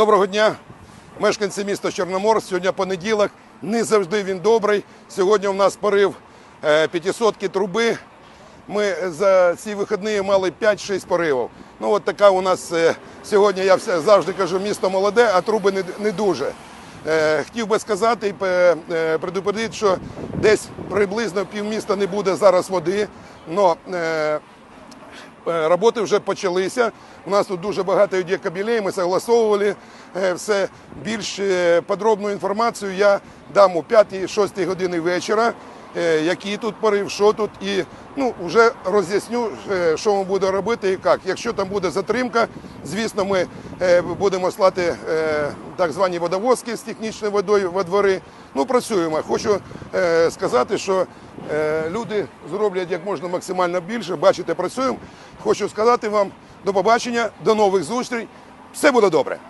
Доброго дня, мешканці міста Чорномор. Сьогодні понеділок. Не завжди він добрий. Сьогодні у нас порив е, 500 труби. Ми за ці вихідні мали 5-6 поривів. Ну от така у нас е, сьогодні, я завжди кажу, місто молоде, а труби не, дуже. Е, Хотів би сказати і предупредити, що десь приблизно півміста не буде зараз води. Но, Роботи вже почалися. У нас тут дуже багато є кабілей, ми согласовували е, все. Більш е, подробну інформацію я дам у 5-6 години вечора, е, який тут порив, що тут, і ну, вже роз'ясню, е, що ми будемо робити і як. Якщо там буде затримка, звісно, ми е, будемо слати е, так звані водовозки з технічною водою во двори. Ну, працюємо. Хочу е, сказати, що е, люди зроблять як можна максимально більше. Бачите, працюємо. Хочу сказати вам до побачення, до нових зустрічей. Все буде добре.